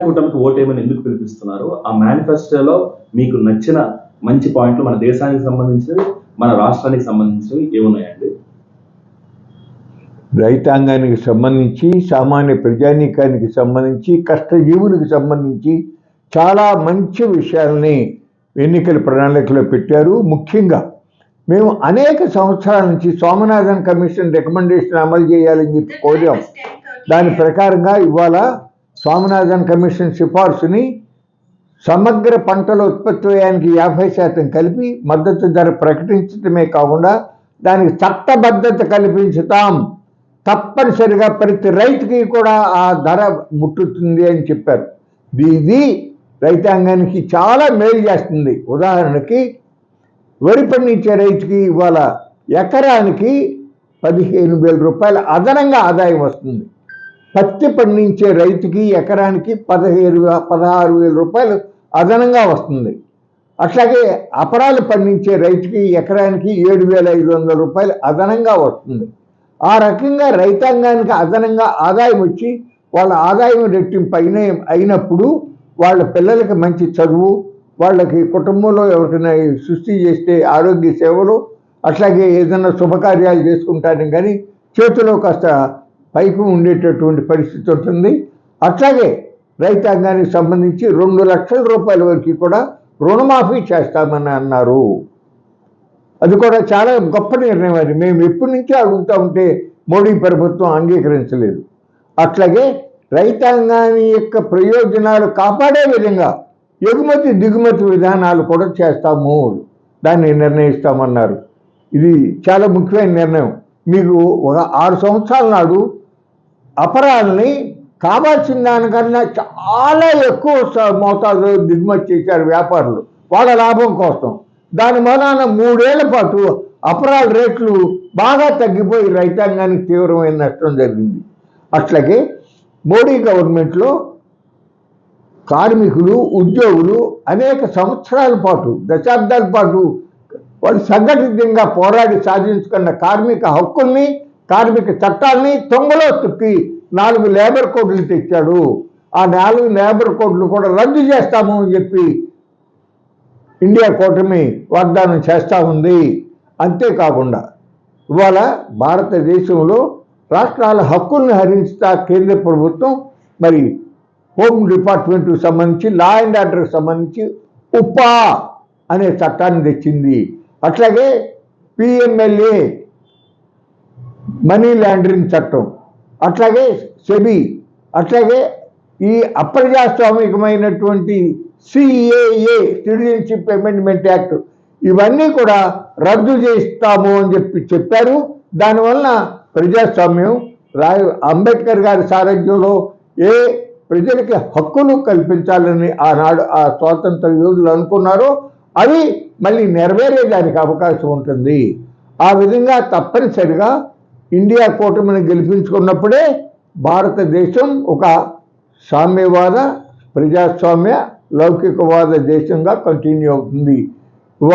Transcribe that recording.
కూటమికి ఓటేమని ఎందుకు పిలిపిస్తున్నారు? ఆ మేనిఫెస్టోలో మీకు నచ్చిన మంచి పాయింట్లు మన దేశానికి సంబంధించినవి మన రాష్ట్రానికి సంబంధించినవి ఏమున్నాయండి? రైతాంగానికి సంబంధించి సామాన్య ప్రజానీకానికి సంబంధించి కష్టజీవులకు సంబంధించి చాలా మంచి విషయాలని ఎన్నికల ప్రణాళికలో పెట్టారు. ముఖ్యంగా మేము అనేక సంవత్సరాల నుంచి సోమనాథన్ కమిషన్ రికమెండేషన్ అమలు చేయాలని చెప్పి కోరాం. దాని ప్రకారంగా ఇవాళ స్వామినాథన్ కమిషన్ సిఫార్సుని సమగ్ర పంటల ఉత్పత్తి వ్యయానికి యాభై శాతం కలిపి మద్దతు ధర ప్రకటించడమే కాకుండా దానికి చట్టబద్ధత కల్పించుతాం. తప్పనిసరిగా ప్రతి రైతుకి కూడా ఆ ధర ముట్టుతుంది అని చెప్పారు. ఇది రైతాంగానికి చాలా మేలు చేస్తుంది. ఉదాహరణకి వరి పండించే రైతుకి ఇవాళ ఎకరానికి పదిహేను వేల రూపాయల అదనంగా ఆదాయం వస్తుంది. పత్తి పండించే రైతుకి ఎకరానికి పదిహేను పదహారు వేల రూపాయలు అదనంగా వస్తుంది. అట్లాగే అపరాలు పండించే రైతుకి ఎకరానికి ఏడు వేల ఐదు వందల రూపాయలు అదనంగా వస్తుంది. ఆ రకంగా రైతాంగానికి అదనంగా ఆదాయం వచ్చి వాళ్ళ ఆదాయం రెట్టింపు అయిన అయినప్పుడు వాళ్ళ పిల్లలకి మంచి చదువు వాళ్ళకి కుటుంబంలో ఎవరికైనా సృష్టి చేస్తే ఆరోగ్య సేవలు అట్లాగే ఏదైనా శుభకార్యాలు చేసుకుంటాను కానీ చేతిలో కాస్త పైకి ఉండేటటువంటి పరిస్థితి ఉంటుంది అట్లాగే రైతాంగానికి సంబంధించి రెండు లక్షల రూపాయల వరకు కూడా రుణమాఫీ చేస్తామని అన్నారు. అది కూడా చాలా గొప్ప నిర్ణయం అది. మేము ఎప్పటి నుంచో అడుగుతూ ఉంటే మోడీ ప్రభుత్వం అంగీకరించలేదు. అట్లాగే రైతాంగాన్ని యొక్క ప్రయోజనాలు కాపాడే విధంగా ఎగుమతి దిగుమతి విధానాలు కూడా చేస్తాము. దాన్ని నిర్ణయిస్తామన్నారు. ఇది చాలా ముఖ్యమైన నిర్ణయం. మీకు ఒక ఆరు సంవత్సరాల నాడు అపరాధని కావాల్సిన దానికన్నా చాలా ఎక్కువ మోతాదు మోతాదులో దిగుమతి చేశారు వ్యాపారులు. వాళ్ళ లాభం కోసం. దాని మూలాన మూడేళ్ళ పాటు అపరాల రేట్లు బాగా తగ్గిపోయి రైతాంగానికి తీవ్రమైన నష్టం జరిగింది. అట్లాగే మోడీ గవర్నమెంట్లో కార్మికులు ఉద్యోగులు అనేక సంవత్సరాల పాటు దశాబ్దాల పాటు వాళ్ళు సంఘటితంగా పోరాడి సాధించుకున్న కార్మిక హక్కుల్ని కార్మిక చట్టాన్ని తొంగలో తొక్కి నాలుగు లేబర్ కోడ్లు తెచ్చాడు. ఆ నాలుగు లేబర్ కోడ్లు కూడా రద్దు చేస్తాము అని చెప్పి ఇండియా కూటమి వాగ్దానం చేస్తూ ఉంది. అంతేకాకుండా ఇవాళ భారతదేశంలో రాష్ట్రాల హక్కుల్ని హరించుతా కేంద్ర ప్రభుత్వం మరి హోమ్ డిపార్ట్మెంట్కి సంబంధించి లా అండ్ ఆర్డర్కి సంబంధించి ఉపా అనే చట్టాన్ని తెచ్చింది. అట్లాగే పిఎంఎల్ఏ మనీ లాండరింగ్ చట్టం. అట్లాగే సెబీ అట్లాగే ఈ అప్రజాస్వామికమైనటువంటి సిఏఏ సిటిజన్షిప్ అమెండ్మెంట్ యాక్ట్ ఇవన్నీ కూడా రద్దు చేస్తాము అని చెప్పి చెప్పారు. దానివల్ల ప్రజాస్వామ్యం రాయ అంబేద్కర్ గారి సారథ్యంలో ఏ ప్రజలకి హక్కులు కల్పించాలని ఆనాడు ఆ స్వాతంత్ర యోధులు అనుకున్నారో అవి మళ్ళీ నెరవేరేదానికి అవకాశం ఉంటుంది. ఆ విధంగా తప్పనిసరిగా ఇండియా కూటమిని గెలిపించుకున్నప్పుడే భారతదేశం ఒక సామ్యవాద ప్రజాస్వామ్య లౌకికవాద దేశంగా కంటిన్యూ అవుతుంది.